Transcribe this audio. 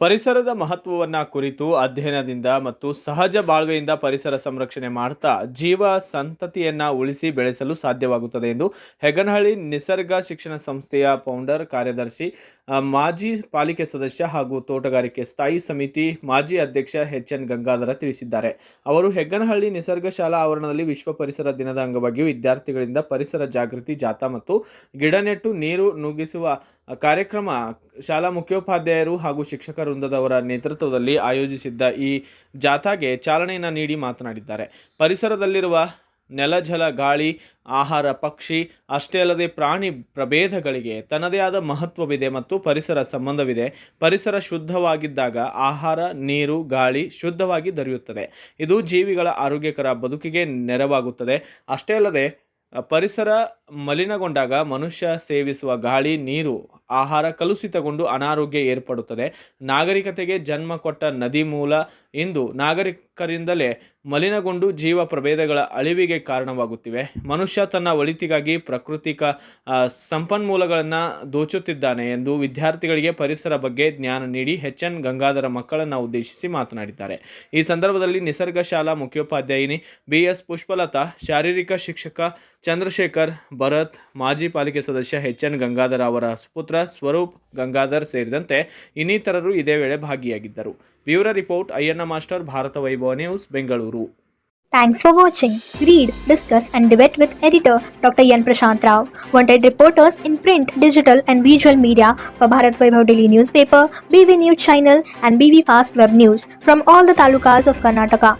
ಪರಿಸರದ ಮಹತ್ವವನ್ನ ಕುರಿತು ಅಧ್ಯಯನದಿಂದ ಮತ್ತು ಸಹಜ ಬಾಳ್ವೆಯಿಂದ ಪರಿಸರ ಸಂರಕ್ಷಣೆ ಮಾಡ್ತಾ ಜೀವ ಸಂತತಿಯನ್ನ ಉಳಿಸಿ ಬೆಳೆಸಲು ಸಾಧ್ಯವಾಗುತ್ತದೆ ಎಂದು ಹೆಗನಹಳ್ಳಿ ನಿಸರ್ಗ ಶಿಕ್ಷಣ ಸಂಸ್ಥೆಯ ಫೌಂಡರ್ ಕಾರ್ಯದರ್ಶಿ ಮಾಜಿ ಪಾಲಿಕೆ ಸದಸ್ಯ ಹಾಗೂ ತೋಟಗಾರಿಕೆ ಸ್ಥಾಯಿ ಸಮಿತಿ ಮಾಜಿ ಅಧ್ಯಕ್ಷ ಎಚ್ ಎನ್ ಗಂಗಾಧರ ತಿಳಿಸಿದ್ದಾರೆ. ಅವರು ಹೆಗ್ಗನಹಳ್ಳಿ ನಿಸರ್ಗ ಶಾಲಾ ಆವರಣದಲ್ಲಿ ವಿಶ್ವ ಪರಿಸರ ದಿನದ ಅಂಗವಾಗಿ ವಿದ್ಯಾರ್ಥಿಗಳಿಂದ ಪರಿಸರ ಜಾಗೃತಿ ಜಾಥಾ ಮತ್ತು ಗಿಡ ನೆಟ್ಟು ನೀರು ನುಗ್ಗಿಸುವ ಕಾರ್ಯಕ್ರಮ ಶಾಲಾ ಮುಖ್ಯೋಪಾಧ್ಯಾಯರು ಹಾಗೂ ಶಿಕ್ಷಕ ವೃಂದದವರ ನೇತೃತ್ವದಲ್ಲಿ ಆಯೋಜಿಸಿದ್ದ ಈ ಜಾಥಾಗೆ ಚಾಲನೆಯನ್ನು ನೀಡಿ ಮಾತನಾಡಿದ್ದಾರೆ. ಪರಿಸರದಲ್ಲಿರುವ ನೆಲ, ಜಲ, ಗಾಳಿ, ಆಹಾರ, ಪಕ್ಷಿ, ಅಷ್ಟೇ ಅಲ್ಲದೆ ಪ್ರಾಣಿ ಪ್ರಭೇದಗಳಿಗೆ ತನ್ನದೇ ಆದ ಮಹತ್ವವಿದೆ ಮತ್ತು ಪರಿಸರ ಸಂಬಂಧವಿದೆ. ಪರಿಸರ ಶುದ್ಧವಾಗಿದ್ದಾಗ ಆಹಾರ, ನೀರು, ಗಾಳಿ ಶುದ್ಧವಾಗಿ ದೊರೆಯುತ್ತದೆ. ಇದು ಜೀವಿಗಳ ಆರೋಗ್ಯಕರ ಬದುಕಿಗೆ ನೆರವಾಗುತ್ತದೆ. ಅಷ್ಟೇ ಅಲ್ಲದೆ ಪರಿಸರ ಮಲಿನಗೊಂಡಾಗ ಮನುಷ್ಯ ಸೇವಿಸುವ ಗಾಳಿ, ನೀರು, ಆಹಾರ ಕಲುಷಿತಗೊಂಡು ಅನಾರೋಗ್ಯ ಏರ್ಪಡುತ್ತದೆ. ನಾಗರಿಕತೆಗೆ ಜನ್ಮ ಕೊಟ್ಟ ನದಿ ಮೂಲ ಇಂದು ನಾಗರಿಕರಿಂದಲೇ ಮಲಿನಗೊಂಡು ಜೀವ ಪ್ರಭೇದಗಳ ಅಳಿವಿಗೆ ಕಾರಣವಾಗುತ್ತಿವೆ. ಮನುಷ್ಯ ತನ್ನ ಒಳಿತಿಗಾಗಿ ಪ್ರಾಕೃತಿಕ ಸಂಪನ್ಮೂಲಗಳನ್ನು ದೋಚುತ್ತಿದ್ದಾನೆ ಎಂದು ವಿದ್ಯಾರ್ಥಿಗಳಿಗೆ ಪರಿಸರ ಬಗ್ಗೆ ಜ್ಞಾನ ನೀಡಿ ಎಚ್. ಎನ್. ಗಂಗಾಧರ ಮಕ್ಕಳನ್ನು ಉದ್ದೇಶಿಸಿ ಮಾತನಾಡಿದ್ದಾರೆ. ಈ ಸಂದರ್ಭದಲ್ಲಿ ನಿಸರ್ಗ ಶಾಲಾ ಮುಖ್ಯೋಪಾಧ್ಯಾಯಿನಿ ಬಿ. ಎಸ್. ಪುಷ್ಪಲತಾ, ಶಾರೀರಿಕ ಶಿಕ್ಷಕ ಚಂದ್ರಶೇಖರ್ ಭರತ್ ಮಾಜಿ ಪಾಲಿಕೆ ಸದಸ್ಯ ಎಚ್ ಎನ್ ಗಂಗಾಧರ ಅವರ ಸುಪುತ್ರ ಸ್ವರೂಪ್ ಗಂಗಾಧರ್ ಸೇರಿದಂತೆ ಇನ್ನಿತರರು ಇದೇ ವೇಳೆ ಭಾಗಿಯಾಗಿದ್ದರು bureau report Ayyanna master Bharata Vaibhava news Bengaluru Thanks for watching. Read, discuss, and debate with editor Dr. Yan Prashant Rao. Wanted reporters in print, digital, and visual media for Bharat Vaibhav Daily Newspaper, BV News Channel, and BV Fast Web News from all the talukas of Karnataka.